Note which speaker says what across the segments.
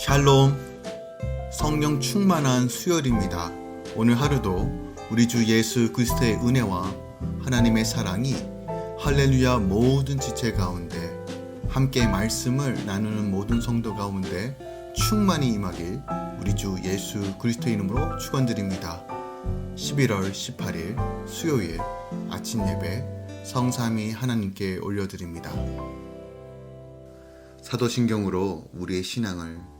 Speaker 1: 샬롬 성령 충만한 수요일입니다. 오늘 하루도 우리 주 예수 그리스도의 은혜와 하나님의 사랑이 할렐루야 모든 지체 가운데 함께 말씀을 나누는 모든 성도 가운데 충만히 임하길 우리 주 예수 그리스도의 이름으로 축원드립니다. 11월 18일 수요일 아침 예배 성삼위 하나님께 올려드립니다. 사도신경으로 우리의 신앙을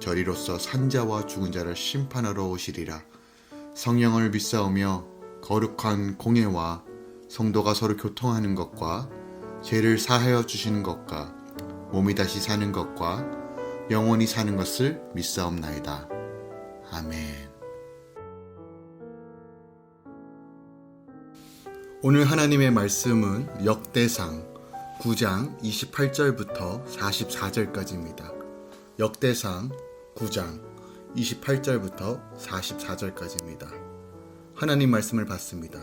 Speaker 1: 저리로서 산자와 죽은 자를 심판하러 오시리라. 성령을 믿사오며 거룩한 공예와 성도가 서로 교통하는 것과 죄를 사하여 주시는 것과 몸이 다시 사는 것과 영원히 사는 것을 믿사옵나이다. 아멘. 오늘 하나님의 말씀은 역대상 9장 28절부터 44절까지입니다. 역대상 9장 28절부터 44절까지입니다. 하나님 말씀을 받습니다.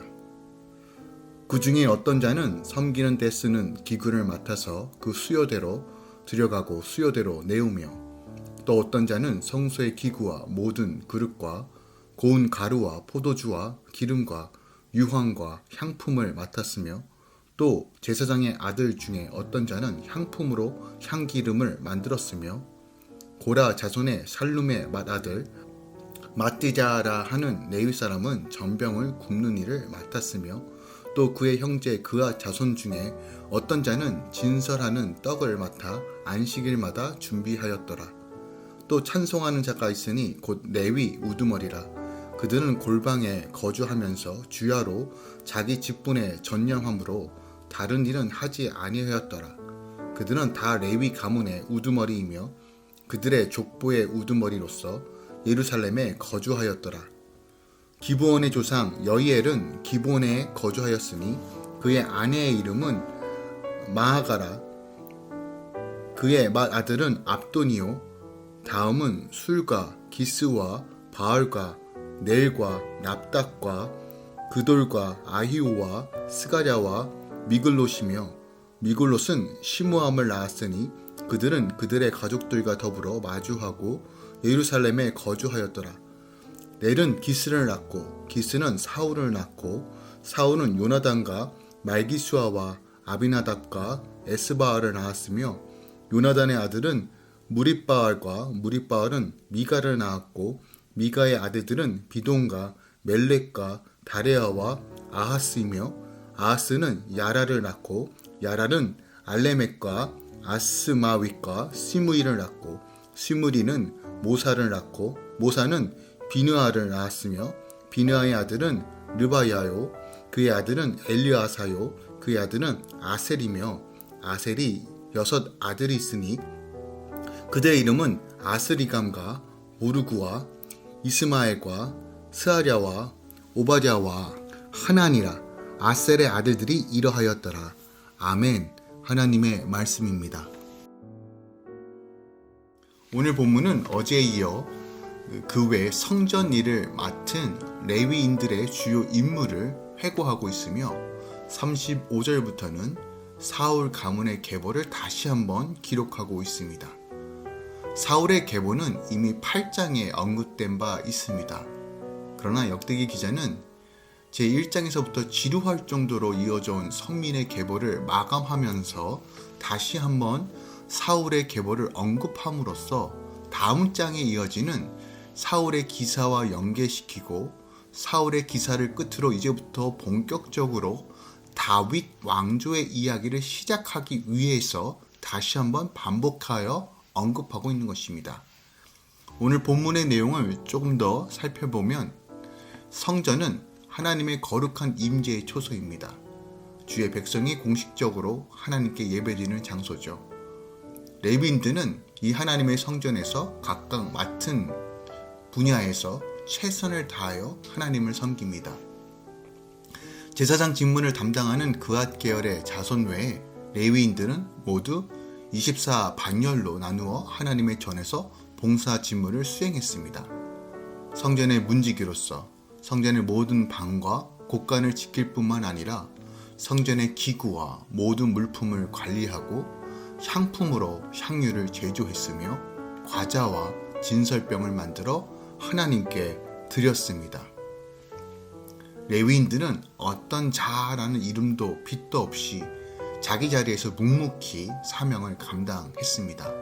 Speaker 1: 그 중에 어떤 자는 섬기는 데 쓰는 기구를 맡아서 그 수요대로 들여가고 수요대로 내우며 또 어떤 자는 성소의 기구와 모든 그릇과 고운 가루와 포도주와 기름과 유황과 향품을 맡았으며 또 제사장의 아들 중에 어떤 자는 향품으로 향기름을 만들었으며 고라 자손의 살룸의 맏아들 마띠자라 하는 레위 사람은 전병을 굽는 일을 맡았으며 또 그의 형제 그아 자손 중에 어떤 자는 진설하는 떡을 맡아 안식일마다 준비하였더라. 또 찬송하는 자가 있으니 곧 레위 우두머리라. 그들은 골방에 거주하면서 주야로 자기 직분에 전념함으로 다른 일은 하지 아니하였더라. 그들은 다 레위 가문의 우두머리이며 그들의 족보의 우두머리로서 예루살렘에 거주하였더라. 기브온의 조상 여이엘은 기브온에 거주하였으니 그의 아내의 이름은 마하가라. 그의 맏 아들은 압도니오. 다음은 술과 기스와 바알과 넬과 납닥과 그돌과 아히오와 스가랴와 미글롯이며 미글롯은 시므함을 낳았으니 그들은 그들의 가족들과 더불어 마주하고 예루살렘에 거주하였더라. 넬은 기스를 낳고 기스는 사울을 낳고 사울은 요나단과 말기수아와 아비나답과 에스바알을 낳았으며 요나단의 아들은 무리바알과 무리바알은 미가를 낳았고 미가의 아들들은 비돈과 멜렉과 다레아와 아하스이며 아하스는 야라를 낳고 야라는 알레멕과 아스마윗과 시무이를 낳고 시무리는 모사를 낳고 모사는 비느아를 낳았으며 비느아의 아들은 르바야요 그의 아들은 엘리아사요 그의 아들은 아셀이며 아셀이 여섯 아들이 있으니 그들의 이름은 아스리감과 모르구와 이스마엘과 스아랴와 오바댜와 하나니라 아셀의 아들들이 이러하였더라. 아멘. 하나님의 말씀입니다. 오늘 본문은 어제에 이어 그 외 성전 일을 맡은 레위인들의 주요 임무를 회고하고 있으며 35절부터는 사울 가문의 계보를 다시 한번 기록하고 있습니다. 사울의 계보는 이미 8장에 언급된 바 있습니다. 그러나 역대기 기자는 제1장에서부터 지루할 정도로 이어져 온 성민의 계보를 마감하면서 다시 한번 사울의 계보를 언급함으로써 다음 장에 이어지는 사울의 기사와 연계시키고 사울의 기사를 끝으로 이제부터 본격적으로 다윗 왕조의 이야기를 시작하기 위해서 다시 한번 반복하여 언급하고 있는 것입니다. 오늘 본문의 내용을 조금 더 살펴보면 성전은 하나님의 거룩한 임재의 초소입니다. 주의 백성이 공식적으로 하나님께 예배드리는 장소죠. 레위인들은 이 하나님의 성전에서 각각 맡은 분야에서 최선을 다하여 하나님을 섬깁니다. 제사장 직문을 담당하는 그앗 계열의 자손 외에 레위인들은 모두 24 반열로 나누어 하나님의 전에서 봉사 직무를 수행했습니다. 성전의 문지기로서 성전의 모든 방과 곳간을 지킬 뿐만 아니라 성전의 기구와 모든 물품을 관리하고 향품으로 향유를 제조했으며 과자와 진설병을 만들어 하나님께 드렸습니다. 레위인들은 어떤 자라는 이름도 빛도 없이 자기 자리에서 묵묵히 사명을 감당했습니다.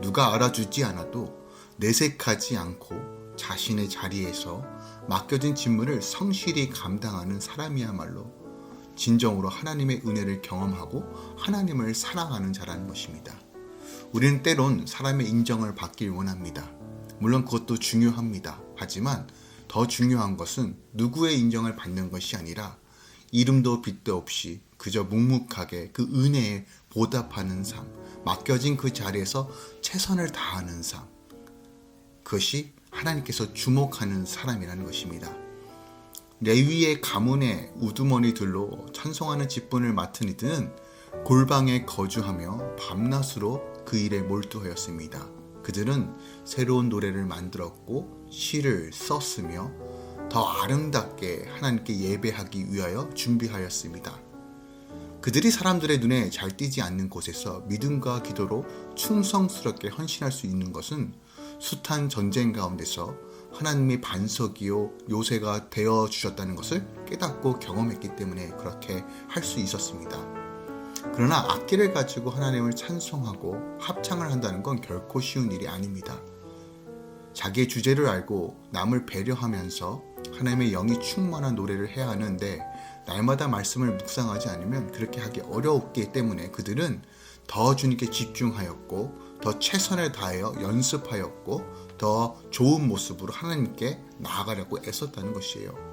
Speaker 1: 누가 알아주지 않아도 내색하지 않고 자신의 자리에서 맡겨진 직무를 성실히 감당하는 사람이야말로 진정으로 하나님의 은혜를 경험하고 하나님을 사랑하는 자라는 것입니다. 우리는 때론 사람의 인정을 받길 원합니다. 물론 그것도 중요합니다. 하지만 더 중요한 것은 누구의 인정을 받는 것이 아니라 이름도 빛도 없이 그저 묵묵하게 그 은혜에 보답하는 삶, 맡겨진 그 자리에서 최선을 다하는 삶. 그것이 하나님께서 주목하는 사람이라는 것입니다. 레위의 가문의 우두머니들로 찬송하는 직분을 맡은 이들은 골방에 거주하며 밤낮으로 그 일에 몰두하였습니다. 그들은 새로운 노래를 만들었고 시를 썼으며 더 아름답게 하나님께 예배하기 위하여 준비하였습니다. 그들이 사람들의 눈에 잘 띄지 않는 곳에서 믿음과 기도로 충성스럽게 헌신할 수 있는 것은 숱한 전쟁 가운데서 하나님의 반석이요 요새가 되어 주셨다는 것을 깨닫고 경험했기 때문에 그렇게 할 수 있었습니다. 그러나 악기를 가지고 하나님을 찬송하고 합창을 한다는 건 결코 쉬운 일이 아닙니다. 자기의 주제를 알고 남을 배려하면서 하나님의 영이 충만한 노래를 해야 하는데 날마다 말씀을 묵상하지 않으면 그렇게 하기 어려웠기 때문에 그들은 더 주님께 집중하였고 더 최선을 다하여 연습하였고 더 좋은 모습으로 하나님께 나아가려고 애썼다는 것이에요.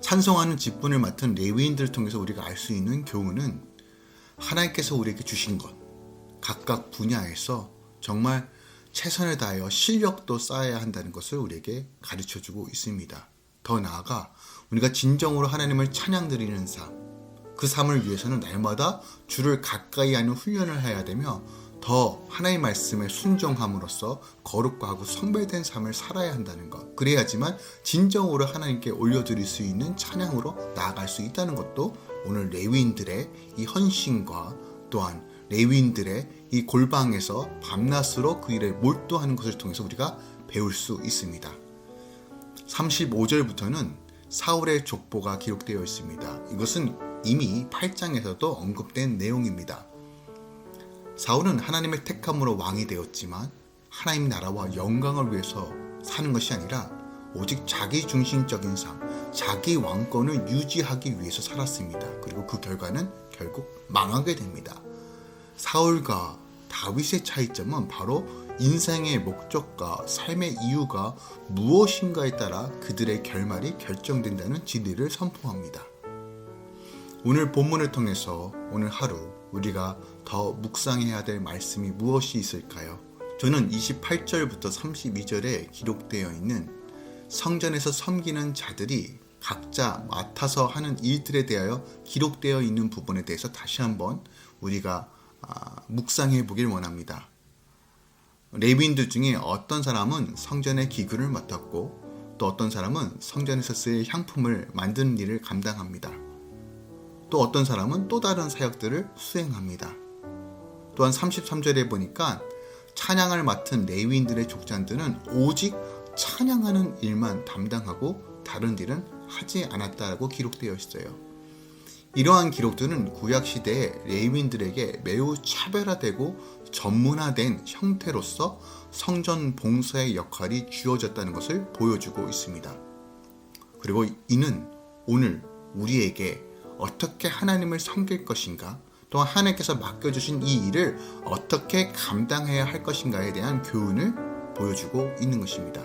Speaker 1: 찬송하는 직분을 맡은 레위인들을 통해서 우리가 알 수 있는 교훈은 하나님께서 우리에게 주신 것, 각각 분야에서 정말 최선을 다하여 실력도 쌓아야 한다는 것을 우리에게 가르쳐 주고 있습니다. 더 나아가 우리가 진정으로 하나님을 찬양 드리는 삶, 그 삶을 위해서는 날마다 주를 가까이 하는 훈련을 해야 되며 더 하나의 말씀에 순종함으로써 거룩과 하고 성별된 삶을 살아야 한다는 것. 그래야지만 진정으로 하나님께 올려드릴 수 있는 찬양으로 나아갈 수 있다는 것도 오늘 레위인들의 이 헌신과 또한 레위인들의 이 골방에서 밤낮으로 그 일에 몰두하는 것을 통해서 우리가 배울 수 있습니다. 35절부터는 사울의 족보가 기록되어 있습니다. 이것은 이미 8장에서도 언급된 내용입니다. 사울은 하나님의 택함으로 왕이 되었지만 하나님 나라와 영광을 위해서 사는 것이 아니라 오직 자기 중심적인 삶, 자기 왕권을 유지하기 위해서 살았습니다. 그리고 그 결과는 결국 망하게 됩니다. 사울과 다윗의 차이점은 바로 인생의 목적과 삶의 이유가 무엇인가에 따라 그들의 결말이 결정된다는 진리를 선포합니다. 오늘 본문을 통해서 오늘 하루 우리가 더 묵상해야 될 말씀이 무엇이 있을까요? 저는 28절부터 32절에 기록되어 있는 성전에서 섬기는 자들이 각자 맡아서 하는 일들에 대하여 기록되어 있는 부분에 대해서 다시 한번 우리가 아, 묵상해 보길 원합니다. 레위인들 중에 어떤 사람은 성전의 기구를 맡았고 또 어떤 사람은 성전에서 쓸 향품을 만드는 일을 감당합니다. 또 어떤 사람은 또 다른 사역들을 수행합니다. 또한 33절에 보니까 찬양을 맡은 레위인들의 족장들은 오직 찬양하는 일만 담당하고 다른 일은 하지 않았다고 기록되어 있어요. 이러한 기록들은 구약 시대의 레위인들에게 매우 차별화되고 전문화된 형태로서 성전 봉사의 역할이 주어졌다는 것을 보여주고 있습니다. 그리고 이는 오늘 우리에게 어떻게 하나님을 섬길 것인가, 또한 하나님께서 맡겨주신 이 일을 어떻게 감당해야 할 것인가에 대한 교훈을 보여주고 있는 것입니다.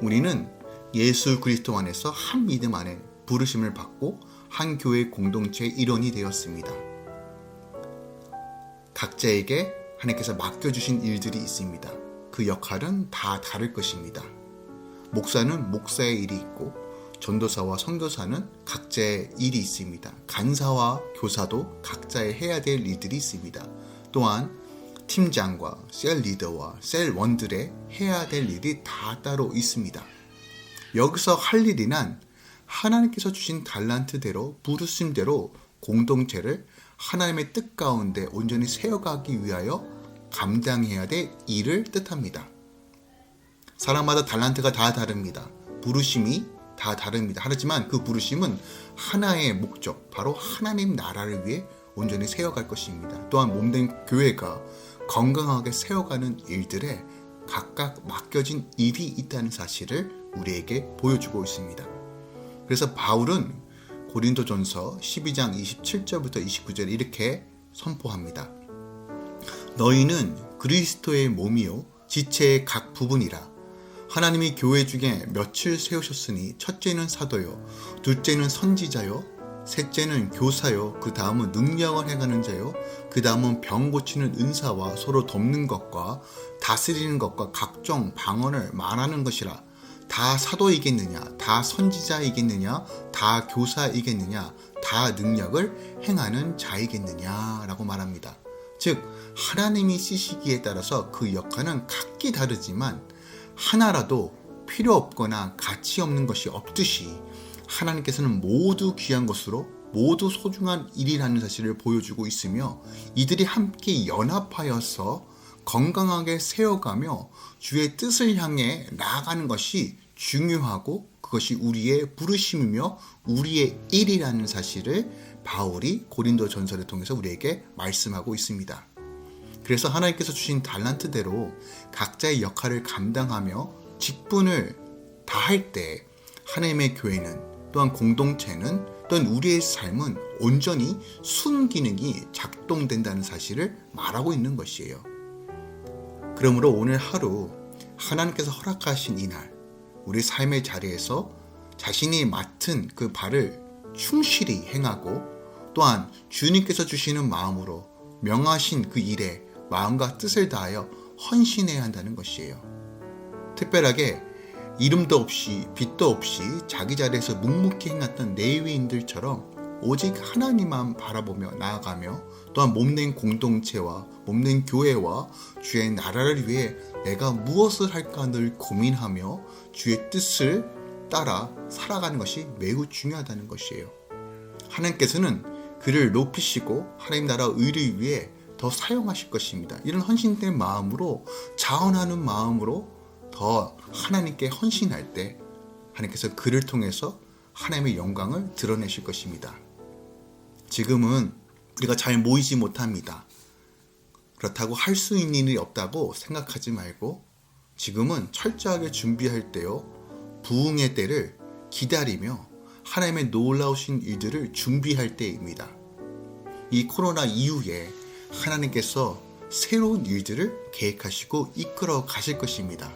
Speaker 1: 우리는 예수 그리스도 안에서 한 믿음 안에 부르심을 받고 한 교회 공동체의 일원이 되었습니다. 각자에게 하나님께서 맡겨주신 일들이 있습니다. 그 역할은 다 다를 것입니다. 목사는 목사의 일이 있고 전도사와 선교사는 각자의 일이 있습니다. 간사와 교사도 각자의 해야 될 일들이 있습니다. 또한 팀장과 셀 리더와 셀 원들의 해야 될 일이 다 따로 있습니다. 여기서 할 일이란 하나님께서 주신 달란트대로 부르심대로 공동체를 하나님의 뜻 가운데 온전히 세워가기 위하여 감당해야 될 일을 뜻합니다. 사람마다 달란트가 다 다릅니다. 부르심이 다 다릅니다. 하지만 그 부르심은 하나의 목적, 바로 하나님 나라를 위해 온전히 세워갈 것입니다. 또한 몸된 교회가 건강하게 세워가는 일들에 각각 맡겨진 일이 있다는 사실을 우리에게 보여주고 있습니다. 그래서 바울은 고린도전서 12장 27절부터 29절 이렇게 선포합니다. 너희는 그리스도의 몸이요 지체의 각 부분이라 하나님이 교회 중에 며칠 세우셨으니 첫째는 사도요 둘째는 선지자요 셋째는 교사요 그 다음은 능력을 행하는 자요 그 다음은 병 고치는 은사와 서로 돕는 것과 다스리는 것과 각종 방언을 말하는 것이라 다 사도이겠느냐 다 선지자이겠느냐 다 교사이겠느냐 다 능력을 행하는 자이겠느냐 라고 말합니다. 즉 하나님이 쓰시기에 따라서 그 역할은 각기 다르지만 하나라도 필요 없거나 가치 없는 것이 없듯이 하나님께서는 모두 귀한 것으로 모두 소중한 일이라는 사실을 보여주고 있으며 이들이 함께 연합하여서 건강하게 세워가며 주의 뜻을 향해 나아가는 것이 중요하고 그것이 우리의 부르심이며 우리의 일이라는 사실을 바울이 고린도 전설을 통해서 우리에게 말씀하고 있습니다. 그래서 하나님께서 주신 달란트대로 각자의 역할을 감당하며 직분을 다할 때 하나님의 교회는 또한 공동체는 또한 우리의 삶은 온전히 순기능이 작동된다는 사실을 말하고 있는 것이에요. 그러므로 오늘 하루 하나님께서 허락하신 이날 우리 삶의 자리에서 자신이 맡은 그 발을 충실히 행하고 또한 주님께서 주시는 마음으로 명하신 그 일에 마음과 뜻을 다하여 헌신해야 한다는 것이에요. 특별하게 이름도 없이 빛도 없이 자기 자리에서 묵묵히 행했던 레위인들처럼 오직 하나님만 바라보며 나아가며 또한 몸낸 공동체와 몸낸 교회와 주의 나라를 위해 내가 무엇을 할까 늘 고민하며 주의 뜻을 따라 살아가는 것이 매우 중요하다는 것이에요. 하나님께서는 그를 높이시고 하나님 나라 의를 위해 더 사용하실 것입니다. 이런 헌신된 마음으로 자원하는 마음으로 더 하나님께 헌신할 때 하나님께서 그를 통해서 하나님의 영광을 드러내실 것입니다. 지금은 우리가 잘 모이지 못합니다. 그렇다고 할 수 있는 일이 없다고 생각하지 말고 지금은 철저하게 준비할 때요. 부흥의 때를 기다리며 하나님의 놀라우신 일들을 준비할 때입니다. 이 코로나 이후에 하나님께서 새로운 일들을 계획하시고 이끌어 가실 것입니다.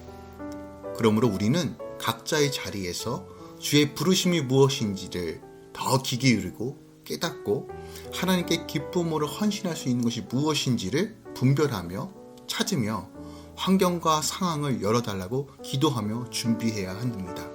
Speaker 1: 그러므로 우리는 각자의 자리에서 주의 부르심이 무엇인지를 더 기기 이르고 깨닫고 하나님께 기쁨으로 헌신할 수 있는 것이 무엇인지를 분별하며 찾으며 환경과 상황을 열어달라고 기도하며 준비해야 합니다.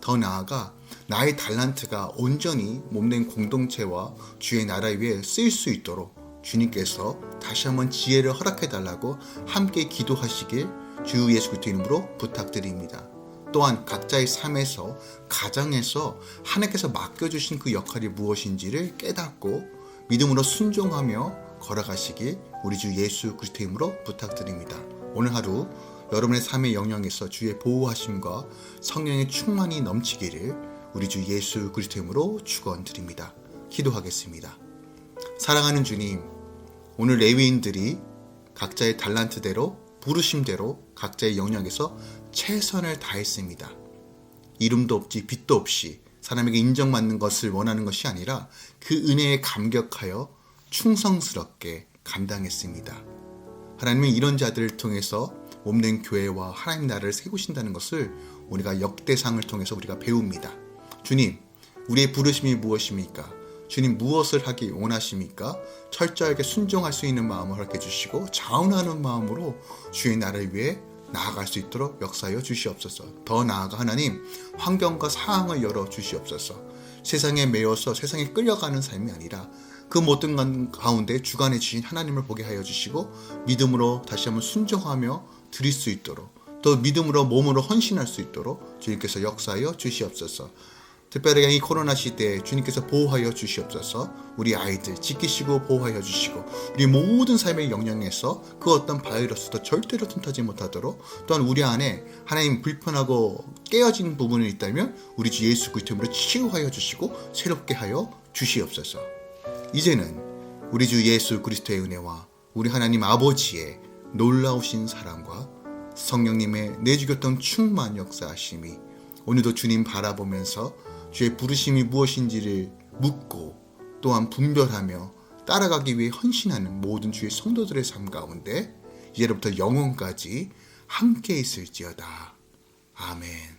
Speaker 1: 더 나아가 나의 달란트가 온전히 몸된 공동체와 주의 나라 위에 쓰일 수 있도록 주님께서 다시 한번 지혜를 허락해 달라고 함께 기도하시길 주 예수 그리스도 이름으로 부탁드립니다. 또한 각자의 삶에서 가정에서 하나님께서 맡겨주신 그 역할이 무엇인지를 깨닫고 믿음으로 순종하며 걸어가시길 우리 주 예수 그리스도 이름으로 부탁드립니다. 오늘 하루 여러분의 삶의 영역에서 주의 보호하심과 성령의 충만이 넘치기를 우리 주 예수 그리스도 이름으로 축원드립니다. 기도하겠습니다. 사랑하는 주님, 오늘 레위인들이 각자의 달란트대로 부르심대로 각자의 영역에서 최선을 다했습니다. 이름도 없지 빛도 없이 사람에게 인정받는 것을 원하는 것이 아니라 그 은혜에 감격하여 충성스럽게 감당했습니다. 하나님은 이런 자들을 통해서 몸된 교회와 하나님 나라를 세우신다는 것을 우리가 역대상을 통해서 우리가 배웁니다. 주님, 우리의 부르심이 무엇입니까? 주님 무엇을 하기 원하십니까? 철저하게 순종할 수 있는 마음을 허락해 주시고 자원하는 마음으로 주의 나라를 위해 나아갈 수 있도록 역사하여 주시옵소서. 더 나아가 하나님 환경과 상황을 열어 주시옵소서. 세상에 매여서 세상에 끌려가는 삶이 아니라 그 모든 건 가운데 주관해 주신 하나님을 보게 하여 주시고 믿음으로 다시 한번 순종하며 드릴 수 있도록 또 믿음으로 몸으로 헌신할 수 있도록 주님께서 역사하여 주시옵소서. 특별하게 이 코로나 시대에 주님께서 보호하여 주시옵소서. 우리 아이들 지키시고 보호하여 주시고 우리 모든 삶의 영역에서 그 어떤 바이러스도 절대로 틈타지 못하도록 또한 우리 안에 하나님 불편하고 깨어진 부분이 있다면 우리 주 예수 그리스도로 치유하여 주시고 새롭게 하여 주시옵소서. 이제는 우리 주 예수 그리스도의 은혜와 우리 하나님 아버지의 놀라우신 사랑과 성령님의 내주교통 충만 역사하심이 오늘도 주님 바라보면서 주의 부르심이 무엇인지를 묻고 또한 분별하며 따라가기 위해 헌신하는 모든 주의 성도들의 삶 가운데 이제로부터 영원까지 함께 있을지어다. 아멘.